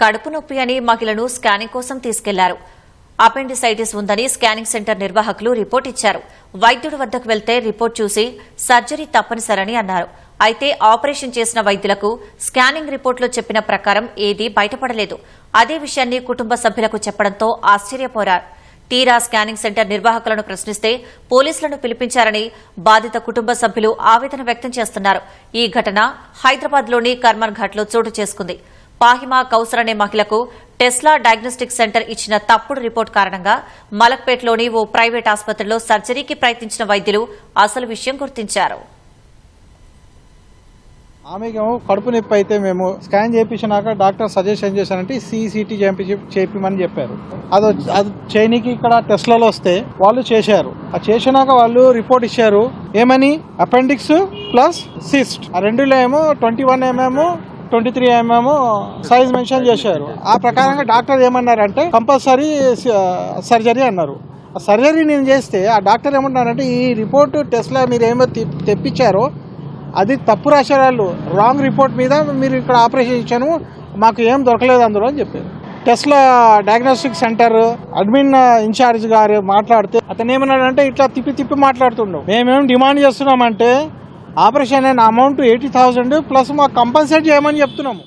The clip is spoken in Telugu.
కడుపు నొప్పి అని మహిళను స్కానింగ్ కోసం తీసుకెళ్ళారు. అపెండిసైటిస్ ఉందని స్కానింగ్ సెంటర్ నిర్వాహకులు రిపోర్ట్ ఇచ్చారు. వైద్యుడి వద్దకు వెళ్తే రిపోర్ట్ చూసి సర్జరీ తప్పనిసరని అన్నారు. అయితే ఆపరేషన్ చేసిన వైద్యులకు స్కానింగ్ రిపోర్టులో చెప్పిన ప్రకారం ఏదీ బయటపడలేదు. అదే విషయాన్ని కుటుంబ సభ్యులకు చెప్పడంతో ఆశ్చర్యపోరారు. తీరా స్కానింగ్ సెంటర్ నిర్వాహకులను ప్రశ్నిస్తే పోలీసులను పిలిపించారని బాధిత కుటుంబ సభ్యులు ఆవేదన వ్యక్తం చేస్తున్నారు. ఈ ఘటన హైదరాబాద్లోని కర్మన్ ఘాట్లో చోటు చేసుకుంది. పాహిమా కౌసర్ అనే మహిళకు టెస్లా డయాగ్నోస్టిక్ సెంటర్ ఇచ్చిన తప్పుడు రిపోర్ట్ కారణంగా మలక్పేట్లోని ఓ ప్రైవేట్ ఆసుపత్రిలో సర్జరీకి ప్రయత్నించిన వైద్యులు అసలు విషయం గుర్తించారు. ఆమెకేమో కడుపు నొప్పి అయితే మేము స్కాన్ చేయించినాక డాక్టర్ సజెషన్ చేశానంటే చేశారంటే సిసిటీ చేయించి చేపిమని చెప్పారు. అది అది చేయనీకి ఇక్కడ టెస్ట్లలో వస్తే వాళ్ళు చేశారు. ఆ చేసినాక వాళ్ళు రిపోర్ట్ ఇచ్చారు. ఏమని? Appendix plus cyst. ఆ రెండులో ఏమో twenty one mm twenty three mm size mention చేశారు. ఆ ప్రకారంగా డాక్టర్ ఏమన్నారంటే కంపల్సరీ సర్జరీ అన్నారు. ఆ సర్జరీ నేను చేస్తే ఆ డాక్టర్ ఏమంటున్నారంటే ఈ రిపోర్ట్ టెస్ట్లో మీరు ఏమో తెప్పించారో అది తప్పు రాశారు. వాళ్ళు రాంగ్ రిపోర్ట్ మీద మీరు ఇక్కడ ఆపరేషన్ ఇచ్చాను మాకు ఏం దొరకలేదు అందులో అని చెప్పారు. Tesla diagnostic centre admin incharge గారు మాట్లాడితే అతను ఏమన్నాడంటే ఇట్లా తిప్పి తిప్పి మాట్లాడుతుండు మేమేం డిమాండ్ చేస్తున్నామంటే ఆపరేషన్ అయిన అమౌంట్ ఎయిటీ థౌసండ్ ప్లస్ మాకు కంపల్సేట్ చేయమని చెప్తున్నాము.